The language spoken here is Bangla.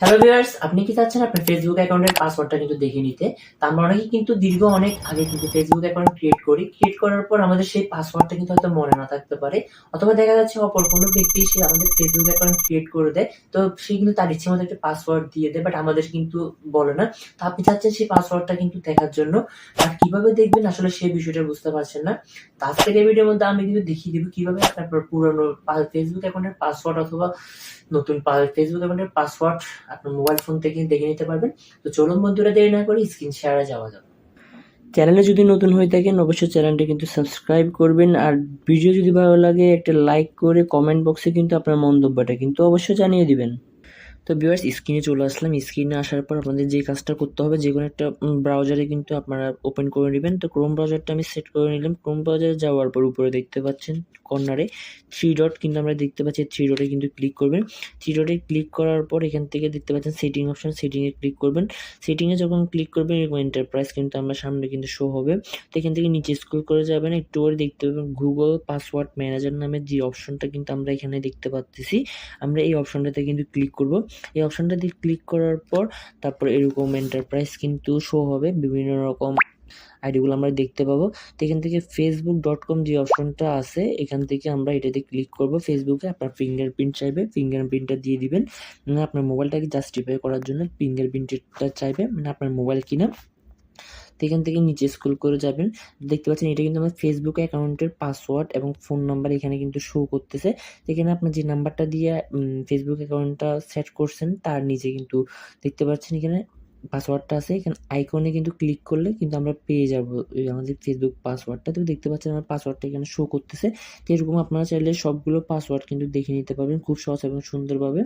হ্যালো ভিউয়ার্স আপনি কি চাচ্ছেন আপনার ফেসবুক অ্যাকাউন্টের পাসওয়ার্ডটা কিন্তু দেখে নিতে? তা আমরা অনেকেই কিন্তু দীর্ঘ অনেক আগে কিন্তু ফেসবুক অ্যাকাউন্ট ক্রিয়েট করি। ক্রিয়েট করার পর আমাদের সেই পাসওয়ার্ডটা কিন্তু হয়তো মনে না থাকতে পারে। অথবা দেখা যাচ্ছে অপর কোনো ব্যক্তি সে আমাদের ফেসবুক অ্যাকাউন্ট ক্রিয়েট করে দেয়, তো সে কিন্তু তার ইচ্ছে মতো একটা পাসওয়ার্ড দিয়ে দেয় বাট আমাদের কিন্তু বলে না। তো আপনি চাচ্ছেন সেই পাসওয়ার্ডটা কিন্তু দেখার জন্য। আর কীভাবে দেখবেন আসলে সেই বিষয়টা বুঝতে পারছেন না। তো আজকের এই ভিডিওর মধ্যে আমি কিন্তু দেখিয়ে দিব কীভাবে আপনার পুরনো ফেসবুক অ্যাকাউন্টের পাসওয়ার্ড অথবা নতুন ফেসবুক অ্যাকাউন্টের পাসওয়ার্ড আপনার মোবাইল ফোন থেকে দেখে নিতে পারবেন। তো চলুন বন্ধুরা, দেরি না করে স্ক্রিন শেয়ারে যাওয়া যাবে চ্যানেলে যদি নতুন হয়ে থাকেন, অবশ্যই চ্যানেলটি কিন্তু সাবস্ক্রাইব করবেন। আর ভিডিও যদি ভালো লাগে, একটা লাইক করে কমেন্ট বক্সে কিন্তু আপনার মন্তব্যটা কিন্তু অবশ্যই জানিয়ে দিবেন। তো ভিউয়ার্স স্ক্রিনে চলে আসলাম। স্ক্রিনে আসার পর আপনাদের যে কাজটা করতে হবে, যে কোনো একটা ব্রাউজারে কিন্তু আপনারা ওপেন করে নেবেন। তো ক্রোম ব্রাউজারটা আমি সেট করে নিলাম। ক্রোম ব্রাউজারে যাওয়ার পর উপরে দেখতে পাচ্ছেন কর্নারে থ্রি ডট কিন্তু আমরা দেখতে পাচ্ছি। থ্রি ডটে কিন্তু ক্লিক করবেন। থ্রি ডটে ক্লিক করার পর এখান থেকে দেখতে পাচ্ছেন সেটিং অপশন সেটিংয়ে ক্লিক করবেন। সেটিংয়ে যখন ক্লিক করবেন, এরকম এন্টারপ্রাইজ কিন্তু আমরা সামনে কিন্তু শো হবে। তো এখান থেকে নিচে স্ক্রল করে যাবেন। একটু করে দেখতে পাবেন গুগল পাসওয়ার্ড ম্যানেজার নামের যে অপশনটা কিন্তু আমরা এখানে দেখতে পাচ্ছি। আমরা এই অপশনটাতে কিন্তু ক্লিক করব। এই অপশনটাতে ক্লিক করার পর তারপর এরকম এন্টারপ্রাইজ কিন্তু শো হবে। বিভিন্ন রকম আইডিগুলো আমরা দেখতে পাবো। তো এখান থেকে ফেসবুক ডট কম যে অপশনটা আছে, এখান থেকে আমরা এটাতে ক্লিক করব। ফেসবুকে আপনার ফিঙ্গারপ্রিন্ট চাইবে। ফিঙ্গারপ্রিন্টটা দিয়ে দিবেন। আপনার মোবাইলটাকে জাস্টিফাই করার জন্য ফিঙ্গারপ্রিন্টটা চাইবে। মানে আপনার মোবাইল কিনা। এখান থেকে নিচে স্ক্রল করে যাবেন। দেখতে পাচ্ছেন এটা কিন্তু আমার ফেসবুক অ্যাকাউন্টের পাসওয়ার্ড এবং ফোন নাম্বার এখানে কিন্তু শো করতেছে। এখানে আপনার যে নাম্বারটা দিয়ে ফেসবুক অ্যাকাউন্টটা সেট করছেন, তার নিচে কিন্তু দেখতে পাচ্ছেন এখানে পাসওয়ার্ডটা আছে। এখানে আইকনে কিন্তু ক্লিক করলে কিন্তু আমরা পেয়ে যাব আমাদের ফেসবুক পাসওয়ার্ডটা তো দেখতে পাচ্ছেন আমার পাসওয়ার্ডটা এখানে শো করতেছে। তো এরকম আপনারা চাইলে সবগুলো পাসওয়ার্ড কিন্তু দেখে নিতে পারবেন খুব সহজ এবং সুন্দরভাবে।